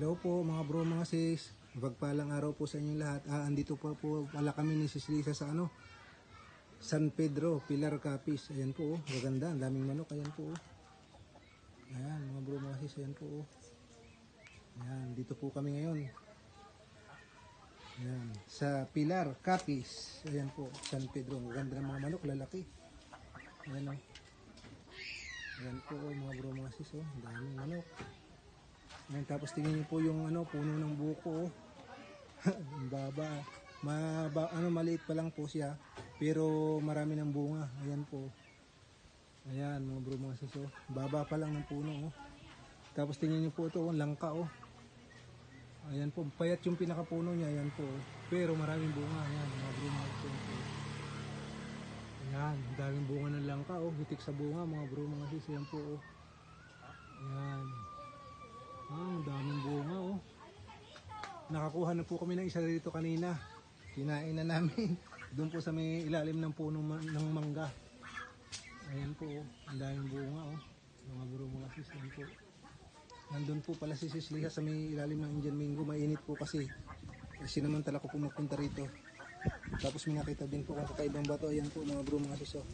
Hello po mga bro, mga sis. Magpalang araw po sa inyong lahat. Ah, andito po po pala kami ni Sis Lisa sa ano? San Pedro, Pilar Capis. Ayan po, oh. Maganda, ang daming manok. Ayan po. oh. Ayan, mga bro, mga sis. Ayan po. oh. Ayan, dito po kami ngayon. Ayan, sa Pilar Capis. Ayan po, San Pedro. Ang ganda ng mga manok, lalaki. Ayan o. Ayan po, oh, mga bro, mga sis. Oh. Daming manok. Ayan, tapos tingnan niyo po yung ano, puno ng buko. Oh. Ang baba. Maba, ano, maliit pa lang po siya. Pero marami ng bunga. Ayan po. Ayan, mga bro, mga sis. Oh. Baba pa lang ng puno. Oh. Tapos tingnan niyo po ito, oh, langka. Oh. Ayan po, payat yung pinakapuno niya. Ayan po. oh. Pero maraming bunga. Ayan, mga bro, mga sis. Oh. Ayan, daming bunga ng langka. Oh. Hitik sa bunga, mga bro, mga sis. Ayan po. Oh. Ayan. Ah, ang daming bunga oh. Nakakuha na po kami ng isa dito kanina. Kinain na namin. Doon po sa may ilalim ng puno ng mangga. Ayan po oh. Ang daming bunga oh. Mga buro mga sis. Ayan po. Nandun po pala si Sis Liha sa may ilalim ng Indian Mango. Mainit po kasi. Kasi naman tala ko pumupunta rito. Tapos may nakita din po kung kakaibang bato. Ayan po mga bro mga sis oh.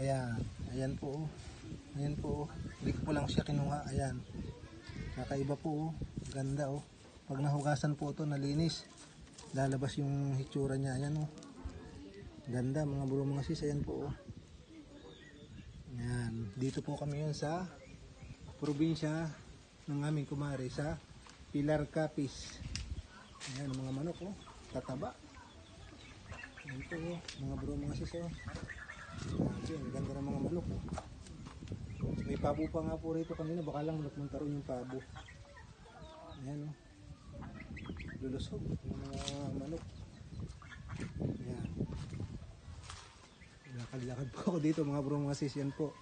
Ayan. Ayan po oh. Ayan po oh. Hindi ko po lang siya kinuha. Ayan. Kakaiba po oh. Ganda oh. Pag nahugasan po ito, nalinis. Lalabas yung hitsura niya. Ayan oh. Ganda mga bro mga sis. Ayan po oh. Ayan. Dito po kami yun sa probinsya ng aming kumari sa Pilar Capis. Ayan mga manok oh. Tataba. Ayan po oh. Mga bro mga sis oh. Ang ganda ng mga manok oh. May pabo pa nga po rito kanina, baka lang nagmunta rin yung pabo. Ayan o. Lulusog yung mga manok. Ayan. Lakad-lakad po ako dito mga bro mga sis, yan po.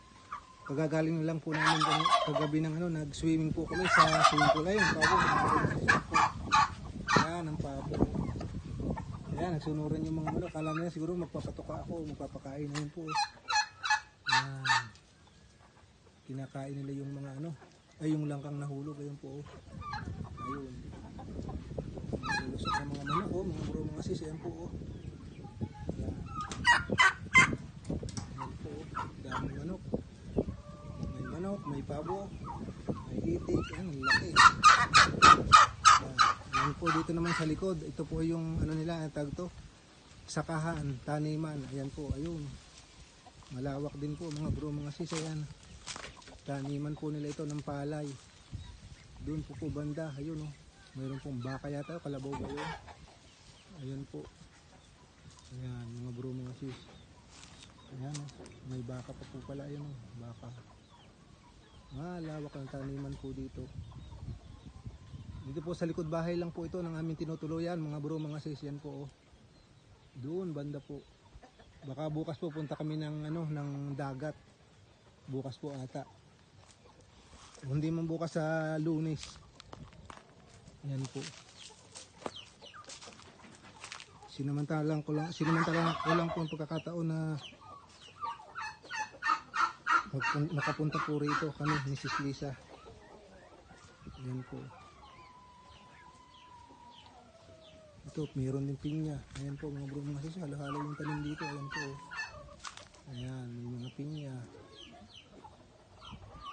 Kagagaling lang po namin kag- kagabi ng ano, nag-swimming po kami sa swimming pool. Ayun, pabo. Ayan, ang pabo. Ayan, nagsunuran yung mga manok. Kala nila siguro magpapatoka ako, magpapakain. Ayun po. Ayan kinakain nila yung mga ano ay yung langkang nahulog ayun po oh. ayun ng mga manok oh mga bro mga sis ayan po oh. Ayan po oh. Daming manok. May manok may pabo may itik ayan ang laki. Ayan. ayan po dito naman sa likod ito po yung ano nila ang tag to sakahan taniman ayan po ayun. Malawak din po mga bro mga sis ayan. Taniman po nila ito ng palay. Doon po po banda ayun oh mayroon pong baka yata kalabaw ba yun? Ayun po. Ayan mga bro mga sis ayan oh may baka pa po pala ayun oh baka malawak ang taniman po dito. Dito po sa likod bahay lang po ito ng aming tinutuluyan mga bro mga sis yan po oh. Doon banda po. Baka bukas po punta kami ng ano ng dagat. Bukas po ata. Hindi man bukas sa lunes. Yan po. Sinamantalang ko lang, sinamantalang ko lang po ang pagkakataon na nakapunta po rito kami ni Sis Lisa. Yan po. Ito, mayroon din pinya. Ayan po mga bro, mga sis, halo-halo yung tanim dito. Ayan po. Ayan, may mga pinya.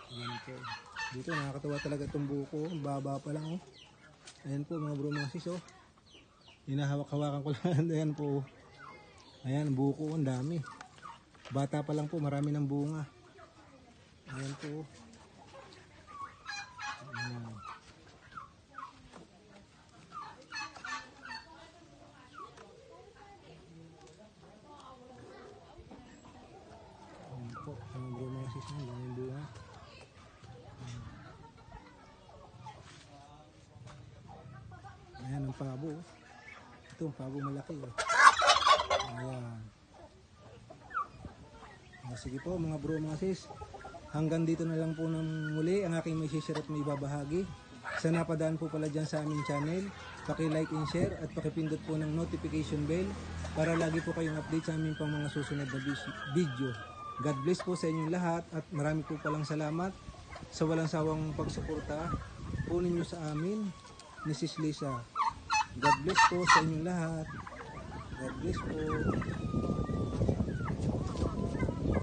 Ayan po. Dito nakakatawa talaga itong buko. Baba pa lang oh. Ayan po mga bro mga sis oh. Hinahawak-hawakan ko lang. Ayan po. Ayan, buko. Ang dami. Bata pa lang po. Marami ng bunga. Ayan po. Ayan. Ayan po. Mga bro mga sis. Ang daming bunga. Ayan ang pabo. oh. Ito ang pabo malaki. Oh. Ayan. Ah, sige po mga bro mga sis. Hanggang dito na lang po ng muli ang aking may share at may babahagi. Sa napadaan po pala dyan sa aming channel, paki-like and share at pakipindot po ng notification bell para lagi po kayong update sa aming pang mga susunod na video. God bless po sa inyong lahat at marami po palang salamat sa walang sawang pagsuporta kunin nyo sa amin, Mrs. Lisa. God bless po sa inyong lahat. God bless po.